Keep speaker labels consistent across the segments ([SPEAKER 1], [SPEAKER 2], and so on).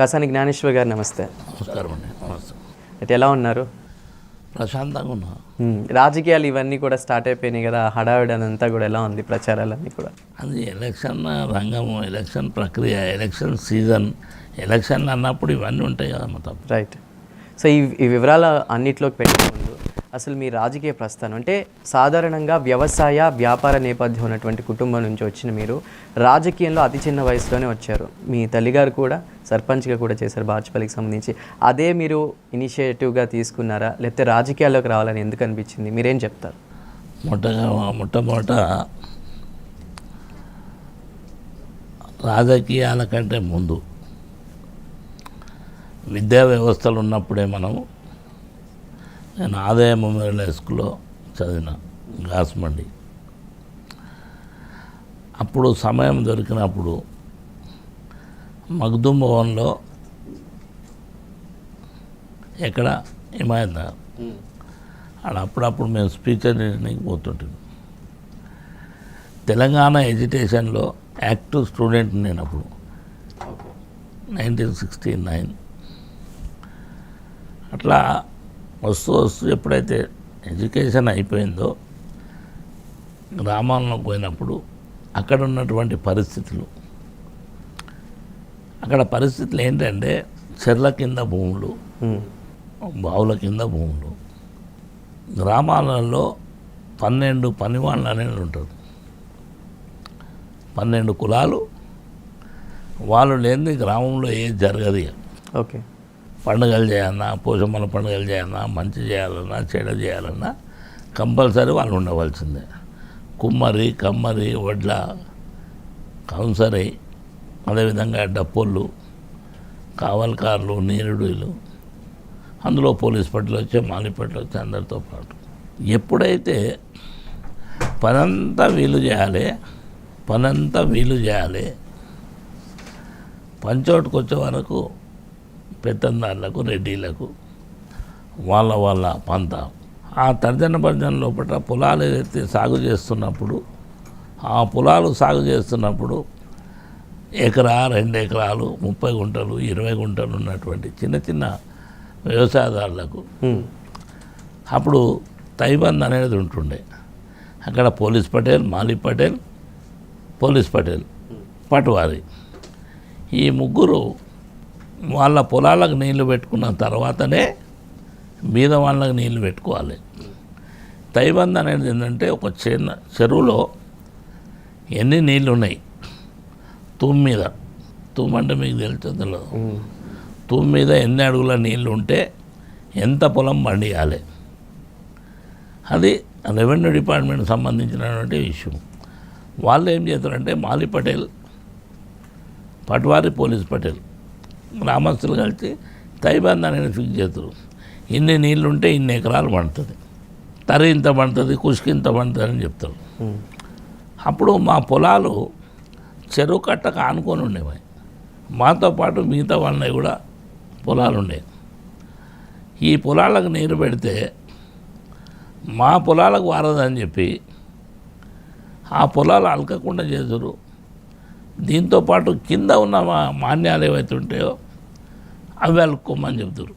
[SPEAKER 1] కాసాని జ్ఞానేశ్వర్ గారు నమస్తే.
[SPEAKER 2] నమస్కారం అండి. నమస్తే.
[SPEAKER 1] అయితే ఎలా ఉన్నారు?
[SPEAKER 2] ప్రశాంతంగా ఉన్నా.
[SPEAKER 1] రాజకీయాలు ఇవన్నీ కూడా స్టార్ట్ అయిపోయినాయి కదా హడావిడి అంతా కూడా ఎలా ఉంది ప్రచారాలన్నీ కూడా?
[SPEAKER 2] అది ఎలక్షన్ రంగము ఎలక్షన్ ప్రక్రియ ఎలక్షన్ సీజన్ ఎలక్షన్ అన్నప్పుడు ఇవన్నీ ఉంటాయి కదా మొత్తం.
[SPEAKER 1] రైట్. సో ఈ ఈ వివరాల అన్నిట్లోకి పెట్టే ముందు అసలు మీ రాజకీయ ప్రస్థానం? అంటే సాధారణంగా వ్యవసాయ వ్యాపార నేపథ్యం ఉన్నటువంటి కుటుంబం నుంచి వచ్చిన మీరు రాజకీయంలో అతి చిన్న వయసులోనే వచ్చారు. మీ తల్లిగారు కూడా సర్పంచ్గా కూడా చేశారు బాచుపల్లికి సంబంధించి. అదే మీరు ఇనిషియేటివ్గా తీసుకున్నారా? లేకపోతే రాజకీయాల్లోకి రావాలని ఎందుకు అనిపించింది? మీరేం చెప్తారు?
[SPEAKER 2] మొట్టగా మొట్టమొదట రాజకీయాల కంటే ముందు విద్యా వ్యవస్థలు ఉన్నప్పుడే మనము నేను ఆదాయ మెమోరియల్ హై స్కూల్లో చదివిన గాస్మండి అప్పుడు సమయం దొరికినప్పుడు మగ్దుమ్ భవన్లో ఎక్కడ హిమాయత్ నగర్. ఆడ అప్పుడప్పుడు మేము స్పీచ్ రీడింగ్కి పోతుంటాం తెలంగాణ ఎడ్యుకేషన్లో యాక్టివ్ స్టూడెంట్ నేను అప్పుడు. Nineteen sixty nine. అట్లా వస్తూ వస్తూ ఎప్పుడైతే ఎడ్యుకేషన్ అయిపోయిందో గ్రామాల్లోకి పోయినప్పుడు అక్కడ ఉన్నటువంటి పరిస్థితులు అక్కడ పరిస్థితులు ఏంటంటే చెర్ల కింద భూములు. బావుల కింద భూములు గ్రామాలలో పన్నెండు పనివాళ్ళు అనేది ఉంటుంది పన్నెండు కులాలు వాళ్ళు లేని గ్రామంలో ఏది జరగదు.
[SPEAKER 1] ఓకే
[SPEAKER 2] పండుగలు చేయాలన్నా పోషమ్మల పండుగలు చేయాలన్నా మంచి చేయాలన్నా చెడ చేయాలన్నా కంపల్సరీ వాళ్ళు ఉండవలసిందే. కుమ్మరి కమ్మరి వడ్ల కౌన్సరి అదేవిధంగా డప్పుళ్ళు కావల్కారులు నీరుడులు అందులో పోలీస్ పట్టులు వచ్చే మాలిపట్లు వచ్చి వచ్చే అందరితో పాటు. ఎప్పుడైతే పనంతా వీలు చేయాలి పనంతా వీలు చేయాలి పంచోటుకు వచ్చే వరకు పెత్తందారులకు రెడ్డిలకు వాళ్ళ వాళ్ళ పంత. ఆ తర్జన భర్జన లోపల పొలాలు ఏదైతే సాగు చేస్తున్నప్పుడు ఆ పొలాలు సాగు చేస్తున్నప్పుడు ఎకరా రెండు ఎకరాలు ముప్పై గుంటలు ఇరవై గుంటలు ఉన్నటువంటి చిన్న చిన్న వ్యవసాయదారులకు. అప్పుడు తైబంద్ అనేది ఉంటుండే. అక్కడ పోలీస్ పటేల్ మాలి పటేల్ పోలీస్ పటేల్ పటువారి. ఈ ముగ్గురు వాళ్ళ పొలాలకు నీళ్ళు పెట్టుకున్న తర్వాతనే మీద వాళ్ళకి నీళ్ళు పెట్టుకోవాలి. తైబంద్ అనేది ఏంటంటే ఒక చిన్న చెరువులో ఎన్ని నీళ్ళు ఉన్నాయి తూమ్ మీద. తూమ్ అంటే మీకు తెలుసో తెలియదు
[SPEAKER 1] మ్మ్.
[SPEAKER 2] తూమ్ మీద ఎన్ని అడుగుల నీళ్ళు ఉంటే ఎంత పొలం పండియాలి? అది రెవెన్యూ డిపార్ట్మెంట్ సంబంధించినటువంటి విషయం వాళ్ళు ఏం చేస్తారంటే మాలి పటేల్ పట్వారి పోలీస్ పటేల్ గ్రామస్తులు కలిసి తైబంద్ అనేది ఫిక్స్ చేస్తారు. ఇన్ని నీళ్ళు ఉంటే ఇన్ని ఎకరాలు పండుతుంది. తరి ఇంత పండుతుంది కుష్కి ఇంత పండుతుంది అని చెప్తారు. అప్పుడు మా పొలాలు చెరువు కట్టకు ఆనుకొని ఉండేవి. మాతో పాటు మిగతా వాళ్ళని కూడా పొలాలు ఉండేవి ఈ పొలాలకు నీరు పెడితే మా పొలాలకు వారదని చెప్పి ఆ పొలాలు అలకకుండా చేతురు దీంతోపాటు కింద ఉన్న మా మాన్యాలు ఏవైతే ఉంటాయో అవి అలుక్కోమని చెప్తారు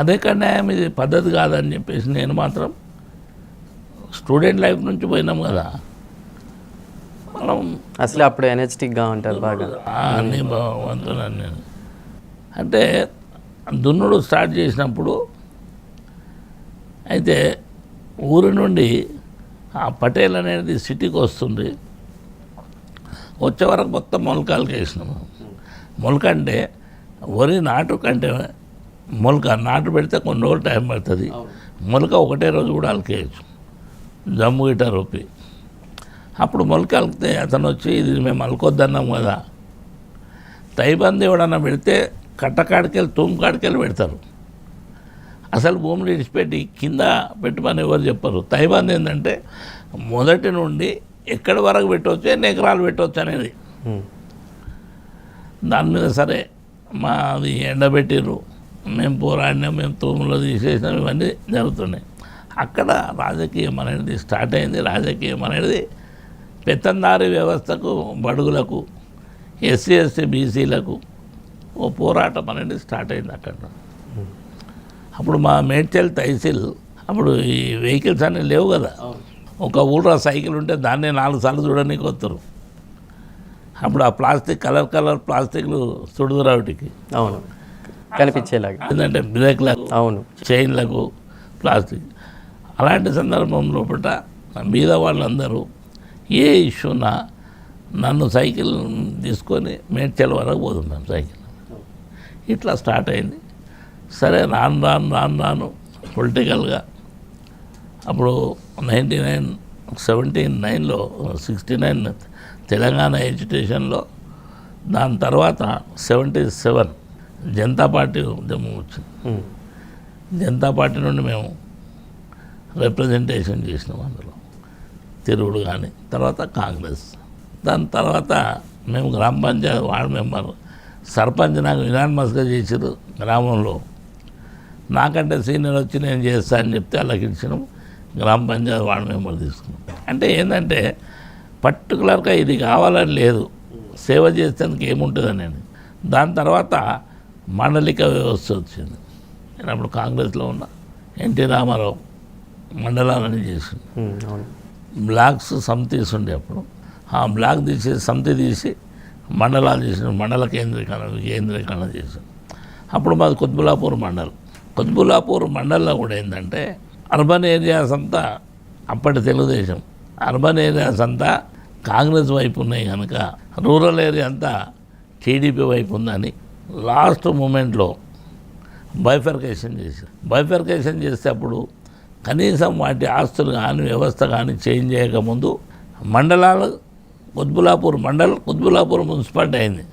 [SPEAKER 2] అదే కన్యాయం ఇది పద్ధతి కాదని చెప్పేసి నేను మాత్రం స్టూడెంట్ లైఫ్ నుంచి పోయినాం కదా. మనం
[SPEAKER 1] అసలు అప్పుడు ఎనర్జెటిక్గా ఉంటారు బాగా.
[SPEAKER 2] అన్నీ బాగుంటున్నాను నేను అంటే దున్నుడు స్టార్ట్ చేసినప్పుడు అయితే ఊరి నుండి ఆ పటేల్ అనేది సిటీకి వస్తుంది. వచ్చే వరకు మొత్తం మొలకలకి వేసినాము మొలక అంటే వరి నాటు కంటే మొలక నాటు పెడితే కొన్ని రోజులు టైం పడుతుంది. మొలక ఒకటే రోజు కూడా అలకేయచ్చు. జమ్ము గిట్ట రూపి అప్పుడు మొలక అలికితే అతను వచ్చి ఇది మేము అలకొద్దన్నాం కదా. తైబంది ఎవడన్నా పెడితే కట్టకాడికెళ్ళి తూము కాడికెళ్ళి పెడతారు. అసలు భూమిని విడిచిపెట్టి కింద పెట్టమని ఎవరు చెప్పరు. తైబంది ఏంటంటే మొదటి నుండి ఎక్కడి వరకు పెట్టవచ్చు ఎన్ని ఎకరాలు పెట్టవచ్చు అనేది. దాని మీద సరే మాది ఎండబెట్టిర్రు. మేము పోరాడినాం మేము తూములో తీసేసినాం ఇవన్నీ జరుగుతున్నాయి. అక్కడ రాజకీయం అనేది స్టార్ట్ అయింది. రాజకీయం అనేది పెత్తందారి వ్యవస్థకు బడుగులకు ఎస్సీ ఎస్టీ బీసీలకు ఓ పోరాటం అనేది స్టార్ట్ అయింది అక్కడ. అప్పుడు మా మేడ్చల్ తహసీల్ అప్పుడు ఈ వెహికల్స్ అనేవి లేవు కదా. ఒక ఊళ్ళో సైకిల్ ఉంటే దాన్నే నాలుగు సార్లు చూడడానికి వస్తారు. అప్పుడు ఆ ప్లాస్టిక్ కలర్ కలర్ ప్లాస్టిక్లు సుడుదురావుటికి
[SPEAKER 1] అవును. కనిపించేలాగా.
[SPEAKER 2] ఏంటంటే బ్రేక్లకు
[SPEAKER 1] అవును.
[SPEAKER 2] చైన్లకు ప్లాస్టిక్. అలాంటి సందర్భం లోపల మీద వాళ్ళందరూ ఏ ఇష్యూనా నన్ను సైకిల్ తీసుకొని మేడ్చల్ వరకు పోతున్నాను సైకిల్. ఇట్లా స్టార్ట్ అయింది. సరే రాను రాను రాను రాను పొలిటికల్గా అప్పుడు నైంటీ నైన్ సెవెంటీ నైన్లో సిక్స్టీ నైన్ తెలంగాణ ఎడ్యుకేషన్లో దాని తర్వాత సెవెంటీ సెవెన్ జనతా పార్టీ ఉద్యమం వచ్చింది. జనతా పార్టీ నుండి మేము రిప్రజెంటేషన్ చేసినాం అందులో. తిరుగుడు కానీ తర్వాత కాంగ్రెస్. దాని తర్వాత మేము గ్రామ పంచాయతీ వార్డు మెంబర్ సర్పంచ్ నాకు యునానిమస్గా చేసారు గ్రామంలో. నాకంటే సీనియర్ వచ్చి నేను చేస్తా అని చెప్తే వాళ్ళకి ఇచ్చినాం. గ్రామ పంచాయతీ వార్డు మెంబర్ తీసుకున్నాం. అంటే ఏంటంటే పర్టికులర్గా ఇది కావాలని లేదు. సేవ చేసేందుకు ఏముంటుందని దాని తర్వాత మండలిక వ్యవస్థ వచ్చింది. నేను అప్పుడు కాంగ్రెస్లో ఉన్నా. ఎన్టీ రామారావు మండలాలని చేసింది బ్లాక్స్ సమితిస్ ఉండే అప్పుడు. ఆ బ్లాక్ తీసి సమితి తీసి మండలాలు చేసిన మండల కేంద్రీకరణ కేంద్రీకరణ చేసాం అప్పుడు మాది కుత్బులాపూర్ మండలం. కుత్బులాపూర్ మండలంలో కూడా ఏంటంటే అర్బన్ ఏరియాస్ అంతా అప్పటి తెలుగుదేశం. అర్బన్ ఏరియాస్ అంతా కాంగ్రెస్ వైపు ఉన్నాయి కనుక రూరల్ ఏరియా అంతా టీడీపీ వైపు ఉందని లాస్ట్ మూమెంట్లో బైఫర్కేషన్ చేశారు. బైఫర్కేషన్ చేస్తే అప్పుడు కనీసం వాటి ఆస్తులు కానీ వ్యవస్థ కానీ చేంజ్ చేయకముందు మండలాలు కుత్బులాపూర్ మండల్ కుత్బులాపూర్ మున్సిపాలిటీ అయింది.